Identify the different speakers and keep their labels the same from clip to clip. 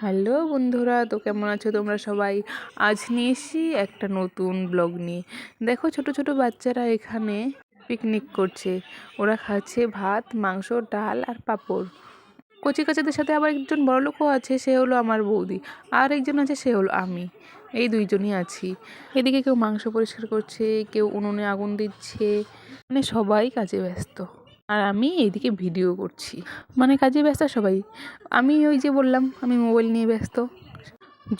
Speaker 1: Hello বন্ধুরা, তো কেমন আছো তোমরা সবাই? আজ নিয়ে এসি একটা নতুন ব্লগ নিয়ে। দেখো ছোট ছোট বাচ্চারা এখানে পিকনিক করছে। ওরা খাচ্ছে ভাত, মাংস, ডাল আর পাঁপড়। কচি কাচাদের সাথে আবার একজন বড় লোকও আছে, সে হলো আমার বৌদি। আর একজন আছে, সে হলো আমি। এই দুইজনই আছি। এদিকে কেউ মাংস পরিষ্কার করছে, কেউ উনুনে আগুন দিচ্ছে। মানে সবাই কাজে ব্যস্ত। আর আমি এইদিকে ভিডিও করছি। মানে কাজে ব্যস্ত সবাই। আমি ওই যে বললাম, আমি মোবাইল নিয়ে ব্যস্ত।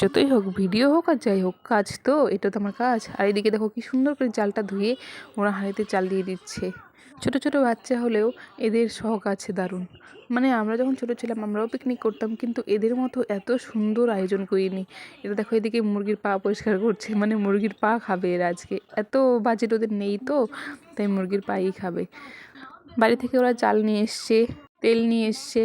Speaker 1: যতই হোক, ভিডিও হোক আর যাই হোক, কাজ তো, এটা তো আমার কাজ। আর এদিকে দেখো কি সুন্দর করে চালটা ধুয়ে ওরা হাঁড়িতে চাল দিয়ে দিচ্ছে। ছোট ছোট বাচ্চা হলেও এদের শখ আছে দারুণ। মানে আমরা যখন ছোট ছিলাম, আমরাও পিকনিক করতাম, কিন্তু এদের মতো এত সুন্দর আয়োজন করিনি। এটা দেখো এদিকে মুরগির পা পরিষ্কার করছে মানে মুরগির পা খাবে এরা আজকে। এত বাজেট ওদের নেই তো, তাই মুরগির পাই খাবে। বাড়ি থেকে ওরা চাল নিয়ে এসছে, তেল নিয়ে এসছে,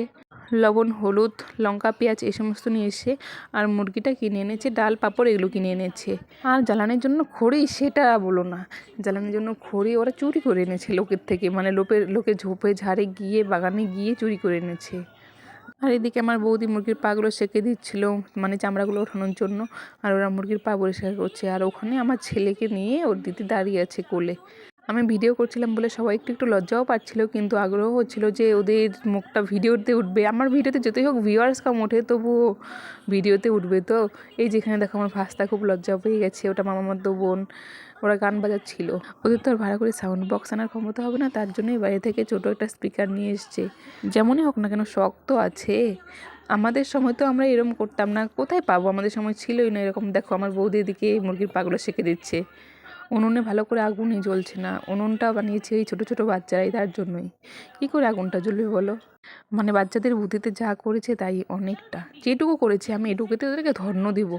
Speaker 1: লবণ, হলুদ, লঙ্কা, পেঁয়াজ এই সমস্ত নিয়ে এসে আর মুরগিটা কিনে এনেছে, ডাল, পাঁপড় এগুলো কিনে এনেছে। আর জ্বালানির জন্য খড়ি সেটা বলো না, জ্বালানির জন্য খড়ি ওরা চুরি করে এনেছে লোকের থেকে মানে লোকের লোকে ঝোপে, ঝাড়ে গিয়ে, বাগানে গিয়ে চুরি করে এনেছে। আর এদিকে আমার বৌদি মুরগির পাগুলো সেঁকে দিচ্ছিল মানে চামড়াগুলো ওঠানোর জন্য, আর ওরা মুরগির পা পরিষ্কার করছে। আর ওখানে আমার ছেলেকে নিয়ে ওর দিদি দাঁড়িয়ে আছে কোলে। আমি ভিডিও করছিলাম বলে সবাই একটু একটু লজ্জাও পাচ্ছিল, কিন্তু আগ্রহ হচ্ছিল যে ওদের মুখটা ভিডিওতে উঠবে। আমার ভিডিওতে যতই হোক ভিউয়ার্স কম, ওঠে তবুও ভিডিওতে উঠবে। তো এই যেখানে দেখো আমার ভাস্তা খুব লজ্জা পেয়ে গেছে, ওটা মামার তো বোন, ওরা গান বাজাচ্ছিল। ওদের তো আর ভাড়া করে সাউন্ড বক্স আনার ক্ষমতা হবে না, তার জন্যই বাইরে থেকে ছোটো একটা স্পিকার নিয়ে এসছে। যেমনই হোক না কেন, শখ তো আছে। আমাদের সময় তো আমরা এরকম করতাম না, কোথায় পাবো? আমাদের সময় ছিলই না এরকম। দেখো আমার বৌদি এদিকে মুরগির পাগুলো সেঁকে দিচ্ছে। উনুনে ভালো করে আগুনই জ্বলছে না। উনুনটা বানিয়েছে এই ছোটো ছোটো বাচ্চারাই তার জন্যই। কী করে আগুনটা জ্বলবে বলো? মানে বাচ্চাদের বুদ্ধিতে যা করেছে তাই অনেকটা। যেটুকু করেছে, আমি এটুকুতে ওদেরকে ধন্য দিব।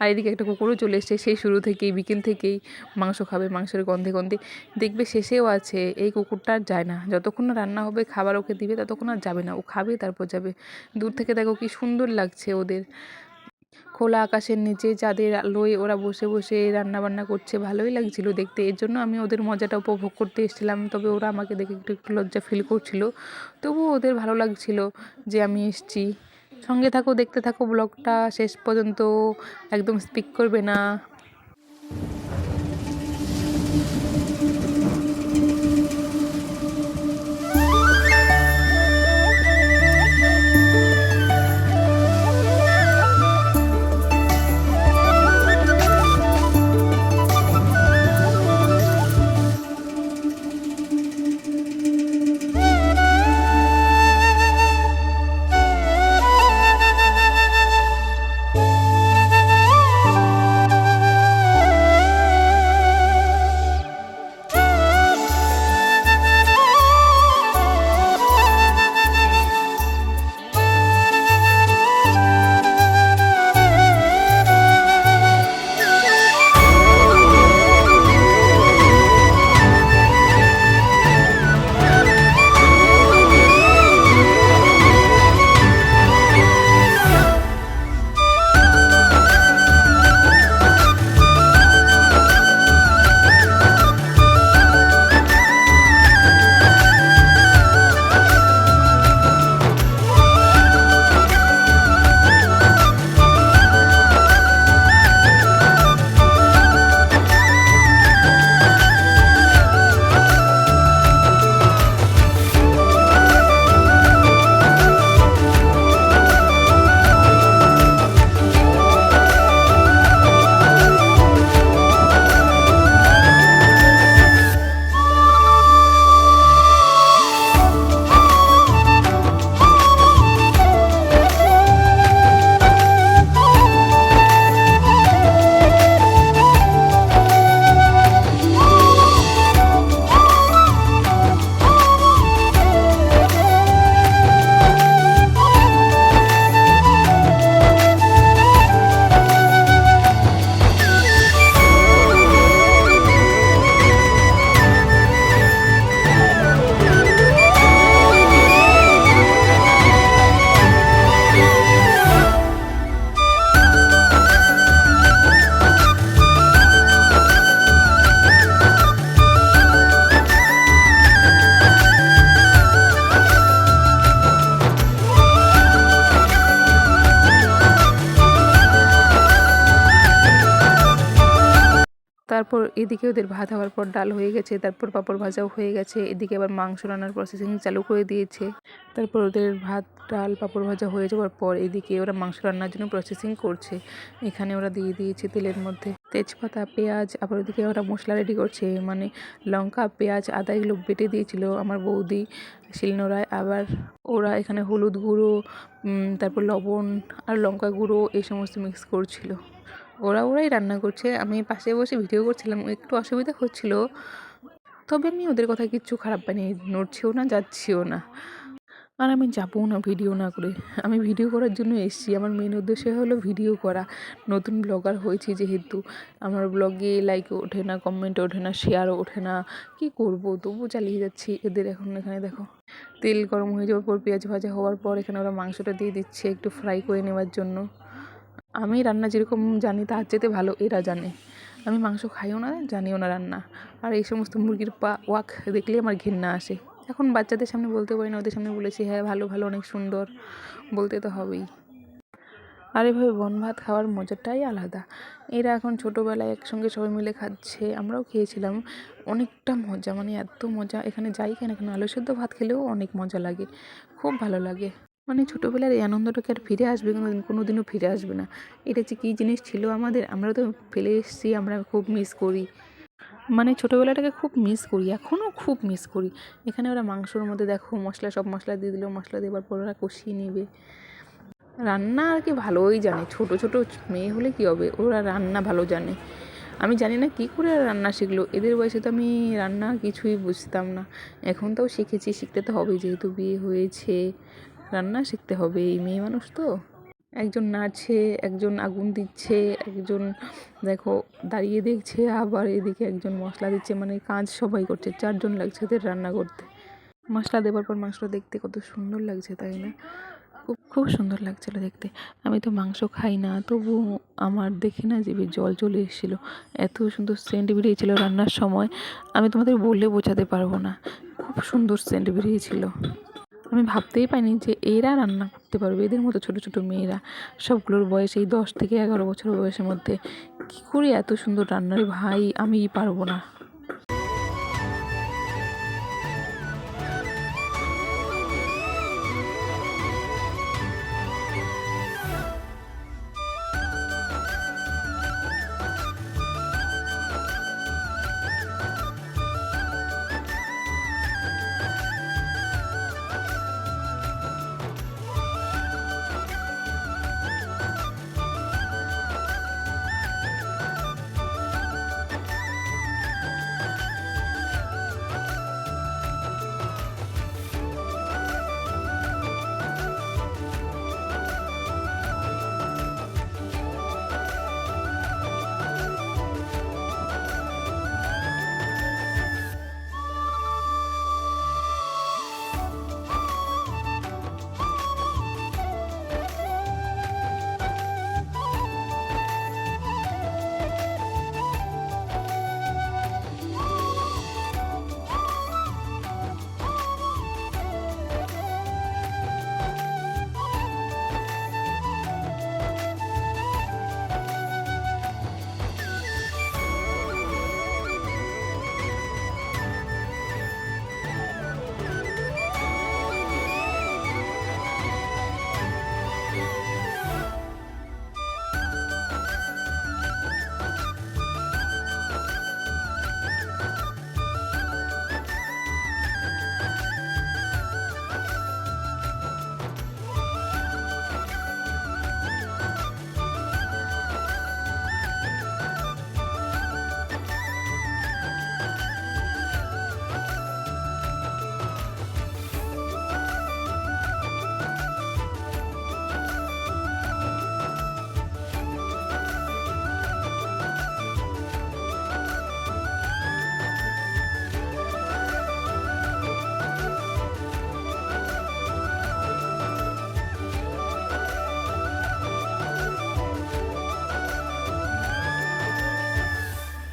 Speaker 1: আর এদিকে একটা কুকুরও চলে এসছে সেই শুরু থেকেই, বিকেল থেকেই মাংস খাবে, মাংসের গন্ধে গন্ধে। দেখবে শেষেও আছে, এই কুকুরটা আর যায় না। যতক্ষণ না রান্না হবে, খাবার ওকে দিবে, ততক্ষণ আর যাবে না। ও খাবে, তারপর যাবে। দূর থেকে দেখো কি সুন্দর লাগছে ওদের। খোলা আকাশের নিচে চাঁদের আলোয় ওরা বসে বসে রান্না বান্না করছে, ভালোই লাগছিল দেখতে। এর জন্য আমি ওদের মজাটা উপভোগ করতে এসেছিলাম, তবে ওরা আমাকে দেখে একটু একটু লজ্জা ফিল করছিল। তবুও ওদের ভালো লাগছিল যে আমি এসছি। সঙ্গে থাকো, দেখতে থাকো ব্লগটা শেষ পর্যন্ত একদম স্পিক করবে না। এদিকে ওদের ভাত হওয়ার পর ডাল হয়ে গেছে, তারপর পাঁপড় ভাজাও হয়ে গেছে, এদিকে আবার মাংস রান্নার প্রসেসিং চালু করে দিয়েছে। তারপর ওদের ভাত, ডাল, পাঁপড় ভাজা হয়ে যাওয়ার পর এদিকে ওরা মাংস রান্নার জন্য প্রসেসিং করছে। এখানে ওরা দিয়ে দিয়েছে তেলের মধ্যে তেজপাতা, পেঁয়াজ, আবার ওদিকে ওরা মশলা রেডি করছে মানে লঙ্কা, পেঁয়াজ, আদা এগুলো বেটে দিয়েছিল আমার বৌদি শিলনোড়ায়। আবার ওরা এখানে হলুদ গুঁড়ো তারপর লবণ আর লঙ্কা গুঁড়ো এই সমস্ত মিক্স করছিল। ওরা ওরাই রান্না করছে। আমি পাশে বসে ভিডিও করছিলাম, একটু অসুবিধা হচ্ছিল। তবে আমি ওদের কথা কিচ্ছু খারাপ পাইনি নড়ছেও না, যাচ্ছিও না। আর আমি যাবও না ভিডিও না করে। আমি ভিডিও করার জন্য এসেছি। আমার মেন উদ্দেশ্য হলো ভিডিও করা। নতুন ব্লগার হয়েছি যেহেতু। আমার ব্লগে লাইক ওঠে না কমেন্ট ওঠে না শেয়ারও ওঠে না। কী করব? তবু চালিয়ে যাচ্ছি। এদের এখন এখানে দেখো। তেল গরম হয়ে যাওয়ার পর পেঁয়াজ ভাজা হওয়ার পর এখানে ওরা মাংসটা দিয়ে দিচ্ছে একটু ফ্রাই করে নেওয়ার জন্য। আমি রান্না যেরকম জানি তার চেয়ে ভালো এরা জানে। আমি মাংস খাইও না, জানিও না রান্না। আর এই সমস্ত মুরগির পা, ওয়াক দেখলেই আমার ঘৃণা আসে। এখন বাচ্চাদের সামনে বলতে পারি না, ওদের সামনে বলেছি হ্যাঁ ভালো ভালো, অনেক সুন্দর। বলতে তো হবেই। আর এভাবে বন ভাত খাওয়ার মজাটাই আলাদা। এরা এখন ছোটোবেলায় একসঙ্গে সবাই মিলে খাচ্ছে, আমরাও খেয়েছিলাম। অনেকটা মজা মানে এত মজা। এখানে যাই কেন, এখানে আলু সেদ্ধ ভাত খেলেও অনেক মজা লাগে। খুব ভালো লাগে। মানে ছোটোবেলার এই আনন্দটাকে আর ফিরে আসবে? কোনো কোনো দিনও ফিরে আসবে না। এটা যে কী জিনিস ছিল আমাদের, আমরা তো ফেলে এসেছি, আমরা খুব মিস করি। মানে ছোটোবেলাটাকে খুব মিস করি এখনও খুব মিস করি। এখানে ওরা মাংসর মধ্যে দেখো, মশলা, সব মশলা দিয়ে দিল, মশলা দেওয়ার পর ওরা কষিয়ে নেবে। রান্না আর কি ভালোই জানে। ছোট ছোট মেয়ে হলে কী হবে? ওরা রান্না ভালো জানে। আমি জানি না কী করে রান্না শিখলো। এদের বয়সে তো আমি রান্না কিছুই বুঝতাম না। এখন তাও শিখেছি, শিখতে তো হবেই। যেহেতু বিয়ে হয়েছে রান্না শিখতে হবে, এই মেয়ে মানুষ তো। একজন নাড়ছে, একজন আগুন দিচ্ছে, একজন দেখো দাঁড়িয়ে দেখছে, আবার এদিকে একজন মশলা দিচ্ছে মানে কাজ সবাই করছে, চারজন লাগছে এদের রান্না করতে। মশলা দেওয়ার পর মাংসটা দেখতে কত সুন্দর লাগছে, তাই না? খুব খুব সুন্দর লাগছিল দেখতে। আমি তো মাংস খাই না, তবু আমার দেখে না জিভে জল চলে এসেছিল। এত সুন্দর সেন্ট বেরিয়েছিল রান্নার সময়। আমি তোমাদের বলে বোঝাতে পারব না। খুব সুন্দর সেন্ট বেরিয়েছিল। আমি ভাবতেই পাইনি যে এরা রান্না করতে পারবে। এদের মতো ছোট ছোট মেয়েরা, সবগুলোর বয়স এই দশ থেকে এগারো বছর বয়সের মধ্যে। কী করে এত সুন্দর রান্নার ভাই, আমি পারব না।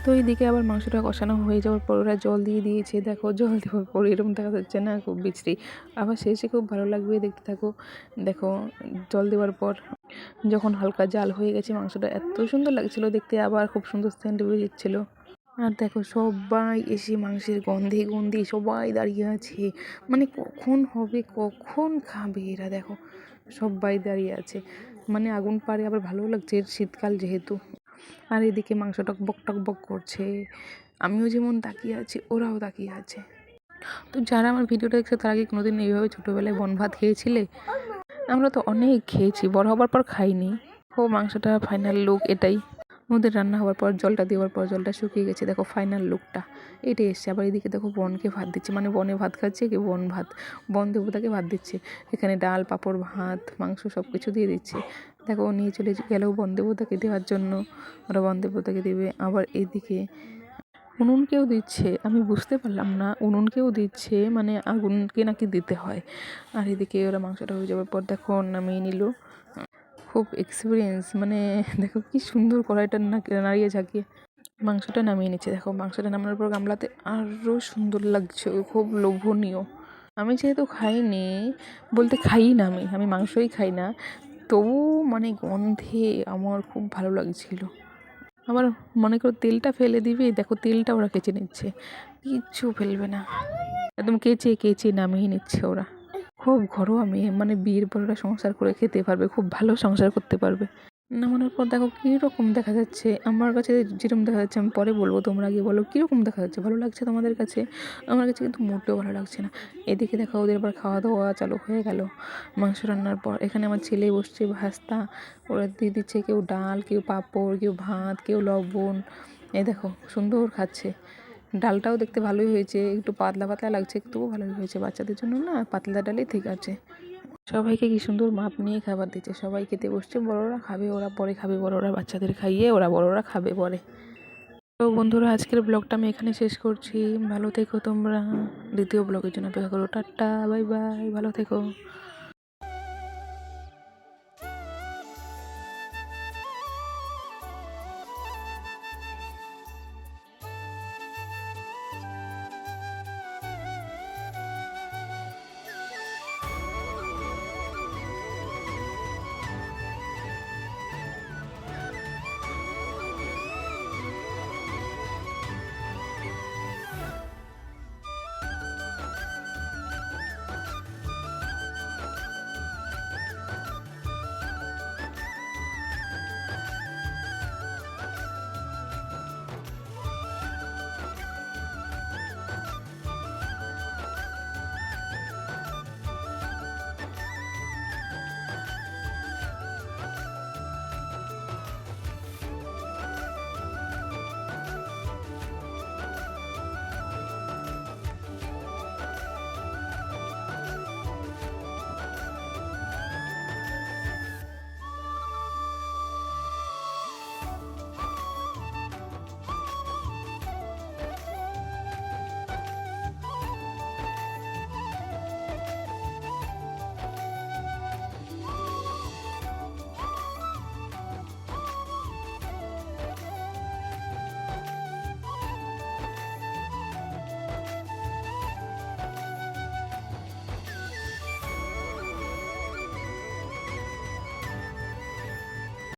Speaker 1: তো এইদিকে আবার মাংসটা কষানো হয়ে যাওয়ার পর ওরা জল দিয়ে দিয়েছে। দেখো, জল দেওয়ার পর এরকম দেখা যাচ্ছে না, খুব বিশ্রী। আবার শেষে খুব ভালো লাগবে, দেখতে থাকো। দেখো, জল দেওয়ার পর যখন হালকা জাল হয়ে গেছে, মাংসটা এত সুন্দর লাগছিল দেখতে, আবার খুব সুন্দর সেন্ট বেরিয়েছিলো আর দেখো, সবাই এসে মাংসের গন্ধে গন্ধে সবাই দাঁড়িয়ে আছে। মানে কখন হবে, কখন খাবে এরা, দেখো। সবাই দাঁড়িয়ে আছে। মানে আগুন পাড়ে আবার ভালোও লাগছে শীতকাল যেহেতু। আর এদিকে মাংস টকবক টকবক করছে। আমিও যেমন তাকিয়ে আছি, ওরাও তাকিয়ে আছে। তো যারা আমার ভিডিওটা দেখছে, তারা কি কোনোদিন এইভাবে ছোটোবেলায় বন ভাত খেয়েছিলে? আমরা তো অনেক খেয়েছি, বড় হবার পর খাইনি। ও মাংসটা ফাইনাল লুক এটাই। ওদের রান্না হওয়ার পর, জলটা দেওয়ার পর জলটা শুকিয়ে গেছে। দেখো ফাইনাল লুকটা এটাই এসছে। আবার এদিকে দেখো বনকে ভাত দিচ্ছে। মানে বনে ভাত খাচ্ছে কি বন ভাত। বন দেবতাকে ভাত দিচ্ছে। এখানে ডাল, পাঁপড়, ভাত, মাংস সব কিছু দিয়ে দিচ্ছে। দেখো ও নিয়ে চলে গেলেও বন দেবতাকে দেওয়ার জন্য ওরা বন দেবতাকে দেবে। আবার এদিকে উনুনকেও দিচ্ছে। আমি বুঝতে পারলাম না, উনুনকেও দিচ্ছে মানে আগুনকে নাকি দিতে হয়। আর এদিকে ওরা মাংসটা হয়ে যাওয়ার পর দেখো নামিয়ে নিল। খুব এক্সপিরিয়েন্স মানে দেখো কি সুন্দর কড়াইটা না, নাড়িয়ে ঝাঁকিয়ে মাংসটা নামিয়ে নিচ্ছে। দেখো মাংসটা নামানোর পর গামলাতে আরও সুন্দর লাগছে, খুব লোভনীয়। আমি যেহেতু খাইনি, বলতে খাই না আমি আমি মাংসই খাই না। তবু মানে গন্ধে আমার খুব ভালো লাগছিল। আবার মনে করো তেলটা ফেলে দিবে, দেখো তেলটা ওরা কেচে নিচ্ছে। কিচ্ছু ফেলবে না। একদম কেচে কেচে নামিয়ে নিচ্ছে ওরা। খুব ঘরোয়া মেয়ে মানে বিয়ের পর ওরা সংসার করে খেতে পারবে, খুব ভালো সংসার করতে পারবে। নামানোর পর দেখো কীরকম দেখা যাচ্ছে? আমার কাছে যেরকম দেখা যাচ্ছে, আমি পরে বলব তোমরা গিয়ে বলো কীরকম দেখা যাচ্ছে? ভালো লাগছে তোমাদের কাছে? আমার কাছে কিন্তু মোটেও ভালো লাগছে না। এদিকে দেখো ওদের আবার খাওয়া দাওয়া চালু হয়ে গেল। মাংস রান্নার পর এখানে আমার ছেলে বসছে ভাস্তা। ওরা দিয়ে দিচ্ছে কেউ ডাল, কেউ পাঁপড়, কেউ ভাত, কেউ লবণ। এই দেখো সুন্দর খাচ্ছে। ডালটাও দেখতে ভালোই হয়েছে। একটু পাতলা পাতলা লাগছে, তবুও ভালোই হয়েছে। বাচ্চাদের জন্য না পাতলা ডালই ঠিক আছে। সবাইকে কি সুন্দর মাপ নিয়ে খাবার দিচ্ছে? সবাই খেতে বসছে, বড়োরা খাবে, ওরা পরে খাবে, বড়োরা বাচ্চাদের খাইয়ে, ওরা বড়োরা খাবে পরে। তো বন্ধুরা, আজকের ব্লগটা আমি এখানে শেষ করছি। ভালো থেকো তোমরা। দ্বিতীয় ব্লগের জন্য অপেক্ষা করো। টাটা, বাই বাই, ভালো থেকো।